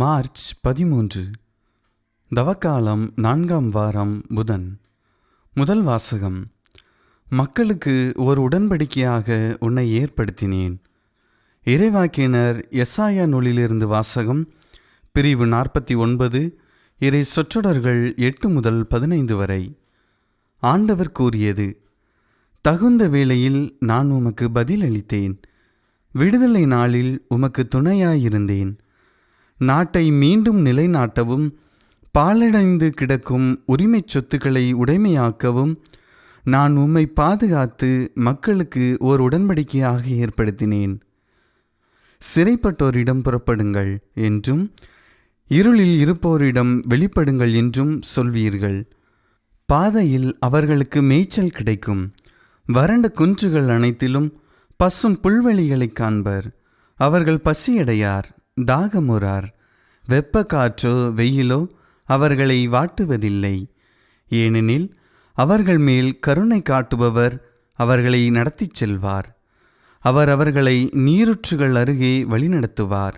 March பதிமூன்று தவக்காலம் நான்காம் வாரம் புதன். முதல் வாசகம் மக்களுக்கு ஒரு உடன்படிக்கையாக உன்னை ஏற்படுத்தினேன். இறைவாக்கினர் எஸ்ஆயா நூலிலிருந்து வாசகம் பிரிவு நாற்பத்தி ஒன்பது இறை சொற்றொடர்கள் எட்டு முதல் பதினைந்து வரை. ஆண்டவர் கூறியது தகுந்த வேளையில் நான் உமக்கு பதிலளித்தேன். விடுதலை நாளில் உமக்கு துணையாயிருந்தேன். நாட்டை மீண்டும் நிலைநாட்டவும் பாழடைந்து கிடக்கும் உரிமைச் சொத்துக்களை உடைமையாக்கவும் நான் உம்மை பாதுகாத்து மக்களுக்கு ஓர் உடன்படிக்கையாக ஏற்படுத்தினேன். சிறைப்பட்டோரிடம் புறப்படுங்கள் என்றும் இருளில் இருப்போரிடம் வெளிப்படுங்கள் என்றும் சொல்வீர்கள். பாதையில் அவர்களுக்கு மேய்ச்சல் கிடைக்கும். வறண்ட குன்றுகள் அனைத்திலும் பசும் புல்வெளிகளைக் காண்பர். அவர்கள் பசியடையார். தாகமுறார். வெப்ப காற்றோ வெயிலோ அவர்களை வாட்டுவதில்லை. ஏனெனில் அவர்கள் மேல் கருணை காட்டுபவர் அவர்களை நடத்திச் செல்வார். அவர் அவர்களை நீருற்றுகள் அருகே வழிநடத்துவார்.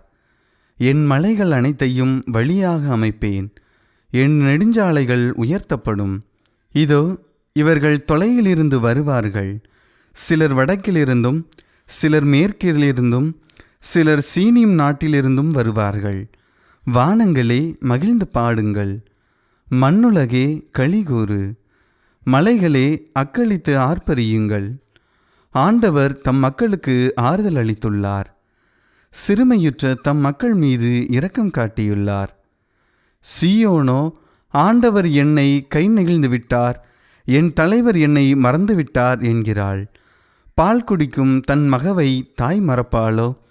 என் மலைகள் அனைத்தையும் வழியாக அமைப்பேன். என் நெடுஞ்சாலைகள் உயர்த்தப்படும். இதோ இவர்கள் தொலையிலிருந்து வருவார்கள். சிலர் வடக்கிலிருந்தும் சிலர் மேற்கிலிருந்தும் சிலர் சீனியும் நாட்டிலிருந்தும் வருவார்கள். வானங்களே மகிழ்ந்து பாடுங்கள். மண்ணுலகே களிகூறு மலைகளே அக்களித்து ஆர்ப்பரியுங்கள். ஆண்டவர் தம் மக்களுக்கு ஆறுதல் அளித்துள்ளார். சிறுமையுற்ற தம் மக்கள் மீது இரக்கம் காட்டியுள்ளார். சியோனோ ஆண்டவர் என்னை கை நெகிழ்ந்து விட்டார். என் தலைவர் என்னை மறந்துவிட்டார் என்கிறாள். பால் குடிக்கும் தன் மகவை தாய் மறப்பாளோ?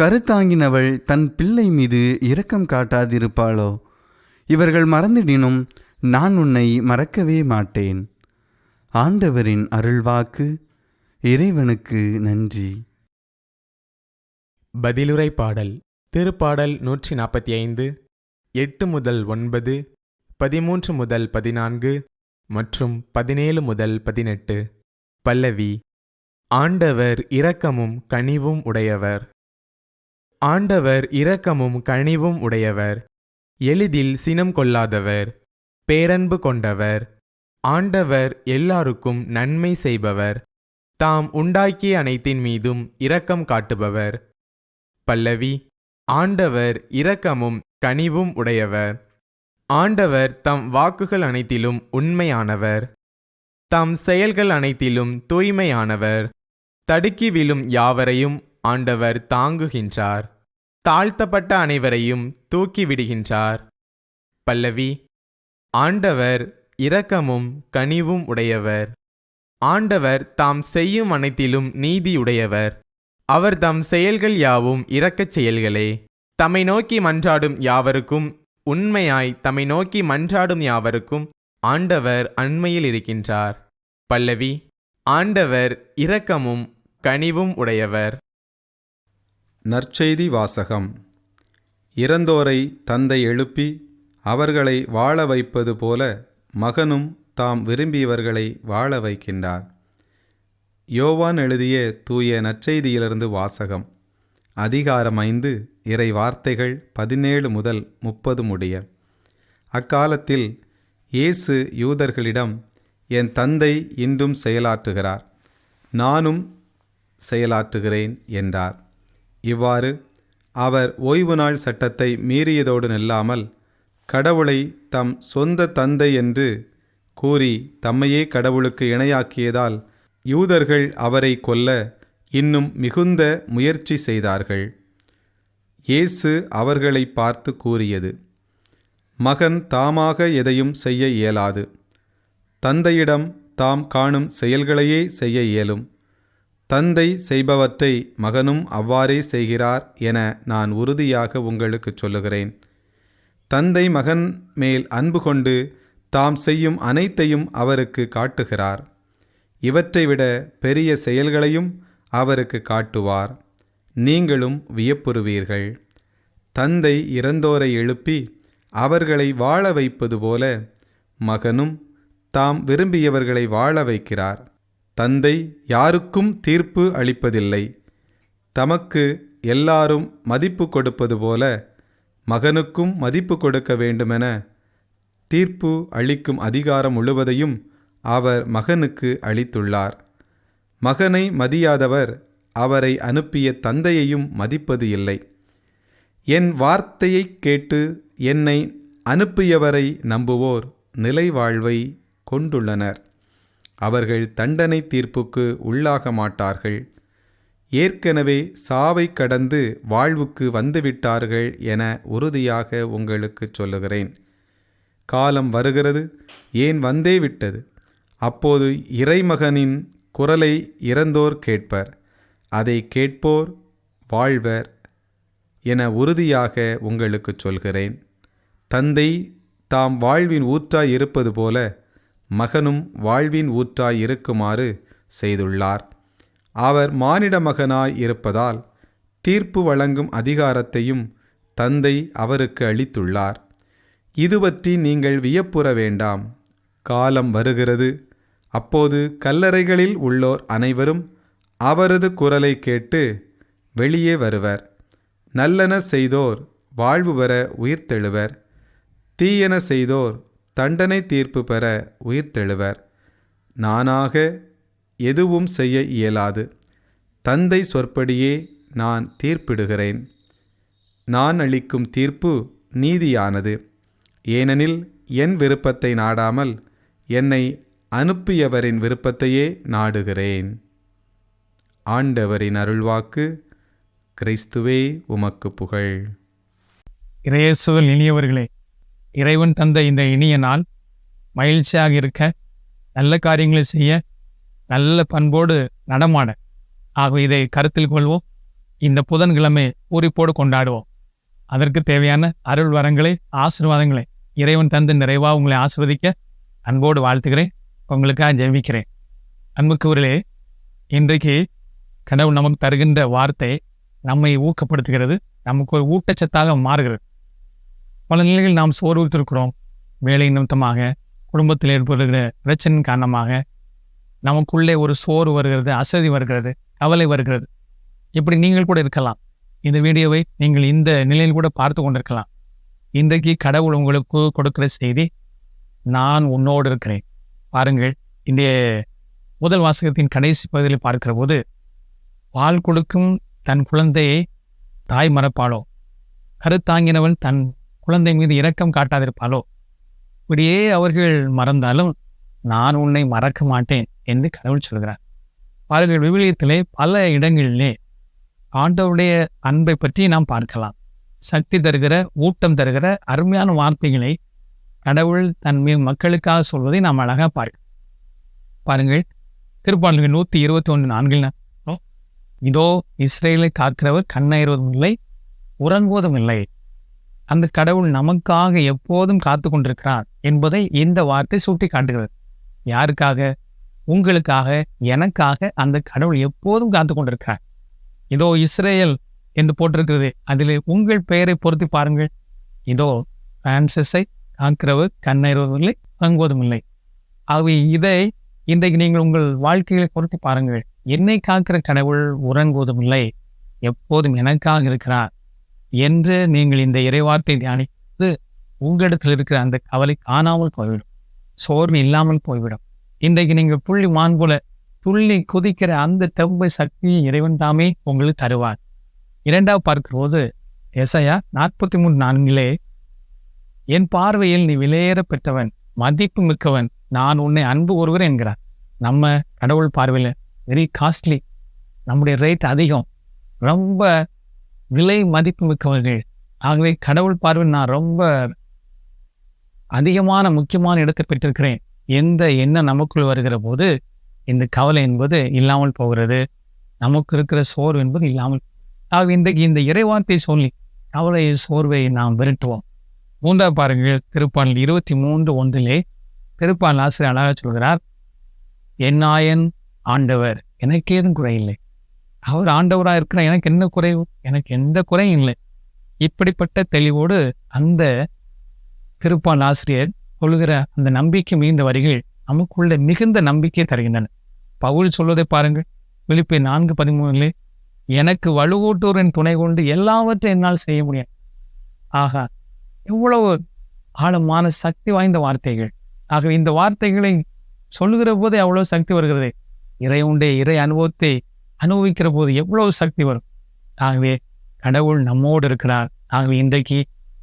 கருத்தாங்கினவள் தன் பிள்ளை மீது இரக்கம் காட்டாதிருப்பாளோ? இவர்கள் மறந்திடினும் நான் உன்னை மறக்கவே மாட்டேன். ஆண்டவரின் அருள்வாக்கு இறைவனுக்கு நன்றி. பதிலுரை பாடல் திருப்பாடல் நூற்றி நாற்பத்தி ஐந்து எட்டு முதல் ஒன்பது பதிமூன்று முதல் பதினான்கு மற்றும் பதினேழு முதல் பதினெட்டு. பல்லவி ஆண்டவர் இரக்கமும் கனிவும் உடையவர். ஆண்டவர் இரக்கமும் கனிவும் உடையவர். எளிதில் சினம் கொள்ளாதவர். பேரன்பு கொண்டவர். ஆண்டவர் எல்லாருக்கும் நன்மை செய்பவர். தாம் உண்டாக்கிய அனைத்தின் மீதும் இரக்கம் காட்டுபவர். பல்லவி ஆண்டவர் இரக்கமும் கனிவும் உடையவர். ஆண்டவர் தம் வாக்குகள் அனைத்திலும் உண்மையானவர். தம் செயல்கள் அனைத்திலும் தூய்மையானவர். தடுக்கி விழும் யாவரையும் ஆண்டவர் தாங்குகின்றார். தாழ்த்தப்பட்ட அனைவரையும் தூக்கி விடுகின்றார். பல்லவி ஆண்டவர் இரக்கமும் கனிவும் உடையவர். ஆண்டவர் தாம் செய்யும் அனைத்திலும் நீதியுடையவர். அவர் தம் செயல்கள் யாவும் இரக்கச் செயல்களே. தம்மை நோக்கி மன்றாடும் யாவருக்கும் உண்மையாய் தம்மை நோக்கி மன்றாடும் யாவருக்கும் ஆண்டவர் அண்மையில் இருக்கின்றார். பல்லவி ஆண்டவர் இரக்கமும் கனிவும் உடையவர். நற்செய்தி வாசகம். இறந்தோரை தந்தை எழுப்பி அவர்களை வாழ வைப்பது போல மகனும் தாம் விரும்பியவர்களை வாழ வைக்கின்றார். யோவான் எழுதிய தூய நற்செய்தியிலிருந்து வாசகம். அதிகாரம் ஐந்து இறை வார்த்தைகள் பதினேழு முதல் முப்பது முடிய. அக்காலத்தில் இயேசு யூதர்களிடம் என் தந்தை இன்றும் செயலாற்றுகிறார் நானும் செயலாற்றுகிறேன் என்றார். இவ்வாறு அவர் ஓய்வு நாள் சட்டத்தை மீறியதோடு நில்லாமல் கடவுளை தம் சொந்த தந்தை என்று கூறி தம்மையே கடவுளுக்கு இணையாக்கியதால் யூதர்கள் அவரை கொல்ல இன்னும் மிகுந்த முயற்சி செய்தார்கள். இயேசு அவர்களை பார்த்து கூறியது மகன் தாமாக எதையும் செய்ய இயலாது. தந்தையிடம் தாம் காணும் செயல்களையே செய்ய இயலும். தந்தை செய்பவற்றை மகனும் அவ்வாறே செய்கிறார் என நான் உறுதியாக உங்களுக்கு சொல்லுகிறேன். தந்தை மகன் மேல் அன்பு கொண்டு தாம் செய்யும் அனைத்தையும் அவருக்கு காட்டுகிறார். இவற்றை விட பெரிய செயல்களையும் அவருக்கு காட்டுவார். நீங்களும் வியப்புறுவீர்கள். தந்தை இறந்தோரை எழுப்பி அவர்களை வாழ வைப்பது போல மகனும் தாம் விரும்பியவர்களை வாழ வைக்கிறார். தந்தை யாருக்கும் தீர்ப்பு அளிப்பதில்லை. தமக்கு எல்லாரும் மதிப்பு கொடுப்பது போல மகனுக்கும் மதிப்பு கொடுக்க வேண்டுமென தீர்ப்பு அளிக்கும் அதிகாரம் முழுவதையும் அவர் மகனுக்கு அளித்துள்ளார். மகனை மதியாதவர் அவரை அனுப்பிய தந்தையையும் மதிப்பது இல்லை. என் வார்த்தையைக் கேட்டு என்னை அனுப்பியவரை நம்புவோர் நிலைவாழ்வை கொண்டுள்ளனர். அவர்கள் தண்டனை தீர்ப்புக்கு உள்ளாக மாட்டார்கள். ஏற்கனவே சாவை கடந்து வாழ்வுக்கு வந்துவிட்டார்கள் என உறுதியாக உங்களுக்கு சொல்லுகிறேன். காலம் வருகிறது ஏன் வந்தே விட்டது? அப்போது இறைமகனின் குரலை இறந்தோர் கேட்பர் அதை கேட்போர் வாழ்வர் என உறுதியாக உங்களுக்கு சொல்கிறேன். தந்தை தாம் வாழ்வின் ஊற்றாய் இருப்பது போல மகனும் வாழ்வின் ஊற்றாய் இருக்குமாறு செய்துள்ளார். அவர் மானிட மகனாய் இருப்பதால் தீர்ப்பு வழங்கும் அதிகாரத்தையும் தந்தை அவருக்கு அளித்துள்ளார். இது பற்றி நீங்கள் வியப்புற வேண்டாம். காலம் வருகிறது. அப்போது கல்லறைகளில் உள்ளோர் அனைவரும் அவரது குரலை கேட்டு வெளியே வருவர். நல்லன செய்தோர் வாழ்வு பெற உயிர்த்தெழுவர். தீயன செய்தோர் தண்டனை தீர்ப்பு பெற உயிர்த்தெழுவர் நானாக எதுவும் செய்ய இயலாது. தந்தை சொற்படியே நான் தீர்ப்பிடுகிறேன். நான் அளிக்கும் தீர்ப்பு நீதியானது. ஏனெனில் என் விருப்பத்தை நாடாமல் என்னை அனுப்பியவரின் விருப்பத்தையே நாடுகிறேன். ஆண்டவரின் அருள்வாக்கு கிறிஸ்துவே உமக்கு புகழ். இறையேசுவில் இனியவர்களே இறைவன் தந்த இந்த இனிய நாள் மகிழ்ச்சியாக இருக்க நல்ல காரியங்களை செய்ய நல்ல பண்போடு நடமாட. ஆகவே இதை கருத்தில் கொள்வோம். இந்த புதன்கிழமை பூரிப்போடு கொண்டாடுவோம். அதற்கு தேவையான அருள் வரங்களை ஆசீர்வாதங்களை இறைவன் தந்து நிறைவா உங்களை ஆசிர்வதிக்க அன்போடு வாழ்த்துகிறேன். உங்களுக்காக ஜெபிக்கிறேன். அன்புக்குவர்களே இன்றைக்கு கடவுள் நமக்கு தருகின்ற வார்த்தை நம்மை ஊக்கப்படுத்துகிறது நமக்கு ஒரு ஊட்டச்சத்தாக மாறுகிறது. பல நிலைகளில் நாம் சோர்வுத்திருக்கிறோம் வேலை நிமித்தமாக குடும்பத்தில் ஏற்படுகிற பிரச்சனையின் காரணமாக நமக்குள்ளே ஒரு சோறு வருகிறது அசதி வருகிறது கவலை வருகிறது. இப்படி நீங்கள் கூட இருக்கலாம். இந்த வீடியோவை நீங்கள் இந்த நிலையில் கூட பார்த்து கொண்டிருக்கலாம். இன்றைக்கு கடவுள் உங்களுக்கு கொடுக்கிற செய்தி நான் உன்னோடு இருக்கிறேன். பாருங்கள் இந்த முதல் வாசகத்தின் கடைசி பகுதியில் பார்க்கிற போது பால் கொடுக்கும் தன் குழந்தையை தாய் மறப்பாளோ? கருத்தாங்கினவன் தன் குழந்தை மீது இரக்கம் காட்டாதிருப்பாளோ? இப்படியே அவர்கள் மறந்தாலும் நான் உன்னை மறக்க மாட்டேன் என்று கடவுள் சொல்கிறார். பாருங்கள் விவிலியத்திலே பல இடங்களிலே ஆண்டவருடைய அன்பை பற்றி நாம் பார்க்கலாம். சக்தி தருகிற ஊட்டம் தருகிற அருமையான வார்த்தைகளை கடவுள் தன் மக்களுக்காக சொல்வதை நாம் அழகாக பார்க்க பாருங்கள். திருப்பாடல்கள் நூற்றி இருபத்தி ஒன்று நான்கில் இதோ இஸ்ரேலை காக்கிறவர் கண்ணயறுவதும் இல்லை உறங்குவதும் இல்லை. அந்த கடவுள் நமக்காக எப்போதும் காத்து கொண்டிருக்கிறார் என்பதை இந்த வார்த்தை சுட்டி காட்டுகிறது யாருக்காக? உங்களுக்காக எனக்காக அந்த கடவுள் எப்போதும் காத்து கொண்டிருக்கிறார் இதோ இஸ்ரேல் என்று போட்டிருக்கிறது. அதில் உங்கள் பெயரை பொருத்தி பாருங்கள். இதோ பிரான்சிஸை காக்கிறவர் கண்ணயறுவதும் தங்குவதும் இல்லை ஆகவே இதை இன்றைக்கு நீங்கள் உங்கள் வாழ்க்கையை பொருத்தி பாருங்கள். என்னை காக்கிற கடவுள் உறங்குவதும் இல்லை எப்போதும் எனக்காக இருக்கிறார். என்று நீங்கள் இந்த இறைவார்த்தை தியானித்து உங்களிடத்தில் இருக்கிற அந்த கவலை காணாமல் போய்விடும். சோர்வு இல்லாமல் போய்விடும். இன்றைக்கு நீங்கள் புள்ளி மான் போல துள்ளி குதிக்கிற அந்த தெவ்வை சக்தியை இறைவன் தாமே உங்களுக்கு தருவார். இரண்டாவது பார்க்கும்போது எசையா நாற்பத்தி மூணு நான்கிலே என் பார்வையில் நீ விலையேற பெற்றவன் மதிப்பு மிக்கவன் நான் உன்னை அன்பு ஒருவர் என்கிறார். நம்ம கடவுள் பார்வையில் வெரி காஸ்ட்லி நம்முடைய ரேட் அதிகம். ரொம்ப விலை மதிப்பு மிக்கவர்கள். ஆகவே கடவுள் பார்வை நான் ரொம்ப அதிகமான முக்கியமான இடத்தை பெற்றிருக்கிறேன். எந்த எண்ணம் நமக்குள் வருகிற போது இந்த கவலை என்பது இல்லாமல் போகிறது. நமக்கு இருக்கிற சோர்வு என்பது இல்லாமல். ஆக இன்றைக்கு இந்த இறைவார்த்தை சொல்லி கவலை சோர்வை நாம் விரட்டுவோம். மூன்றாவது பாருங்கள் திருப்பாடல் இருபத்தி மூன்று ஒன்றிலே திருப்பால் ஆசிரியர் அழகாக சொல்கிறார் என்னாயன் ஆண்டவர் எனக்கேதும் குறையில்லை. அவர் ஆண்டவராக இருக்கிற எனக்கு என்ன குறைவு? எனக்கு எந்த குறையும் இல்லை. இப்படிப்பட்ட தெளிவோடு அந்த திருப்பான் ஆசிரியர் கொள்கிற அந்த நம்பிக்கை மிகுந்த வரிகள் நமக்குள்ள மிகுந்த நம்பிக்கை தருகின்றன. பவுல் சொல்வதை பாருங்கள். விழிப்பை நான்கு பதிமூணுலே எனக்கு வலுவூட்டோரின் துணை கொண்டு எல்லாவற்றையும் என்னால் செய்ய முடியும் ஆகா எவ்வளவு ஆழமான சக்தி வாய்ந்த வார்த்தைகள். ஆகவே இந்த வார்த்தைகளை சொல்லுகிற போதே அவ்வளவு சக்தி வருகிறது. இறை உண்டே இறை அனுபவத்தை அனுபவிக்கிற போது எவ்வளவு சக்தி வரும்? ஆகவே கடவுள் நம்மோடு இருக்கிறார். ஆகவே இன்றைக்கு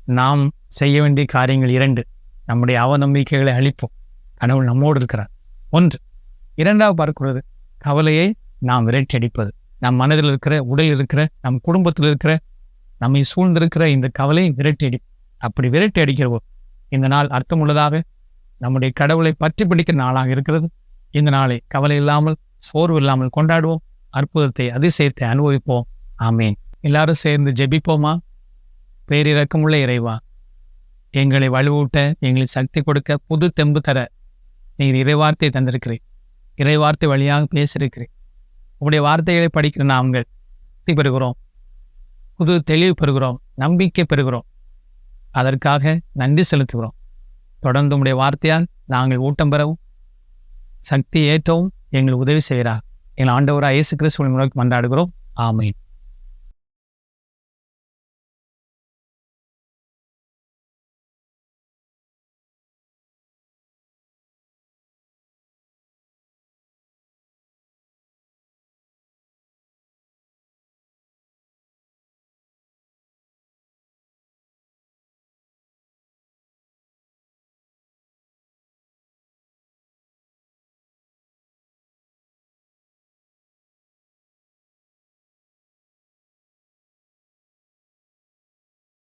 நாம் செய்ய வேண்டிய காரியங்கள் இரண்டு. நம்முடைய அவநம்பிக்கைகளை அழிப்போம். கடவுள் நம்மோடு இருக்கிறார். ஒன்று இரண்டாவது பார்க்கிறது கவலையை நாம் விரட்டடிப்பது நம் மனதில் இருக்கிற உடலில் இருக்கிற நம் குடும்பத்தில் இருக்கிற நம்மை சூழ்ந்திருக்கிற இந்த கவலையை விரட்டி அடி அப்படி விரட்டி அடிக்கிறவோ இந்த நாள் அர்த்தமுள்ளதாக நம்முடைய கடவுளை பற்றி பிடிக்கிற நாளாக இருக்கிறது. இந்த நாளை கவலை இல்லாமல் சோர்வு இல்லாமல் கொண்டாடுவோம். அற்புதத்தை அதிசயத்தை அனுபவிப்போம். ஆமே எல்லாரும் சேர்ந்து ஜெபிப்போமா? பேரிறக்கமுள்ள இறைவா எங்களை வலுவூட்ட எங்களுக்கு சக்தி கொடுக்க புது தெம்பு தர நீங்கள் இறைவார்த்தை தந்திருக்கிறேன் இறைவார்த்தை வழியாக பேசியிருக்கிறேன் உங்களுடைய வார்த்தைகளை படிக்கிற நாங்கள் சக்தி பெறுகிறோம். புது தெளிவு பெறுகிறோம். நம்பிக்கை பெறுகிறோம். அதற்காக நன்றி செலுத்துகிறோம். தொடர்ந்து உடைய வார்த்தையால் நாங்கள் ஊட்டம் பெறவும் சக்தி ஏற்றவும் எங்களுக்கு உதவி செய்கிறார் எங்கள் ஆண்டவராக இயேசு கிறிஸ்துவின் மூலம் கொண்டாடுகிறோம் ஆமீன்.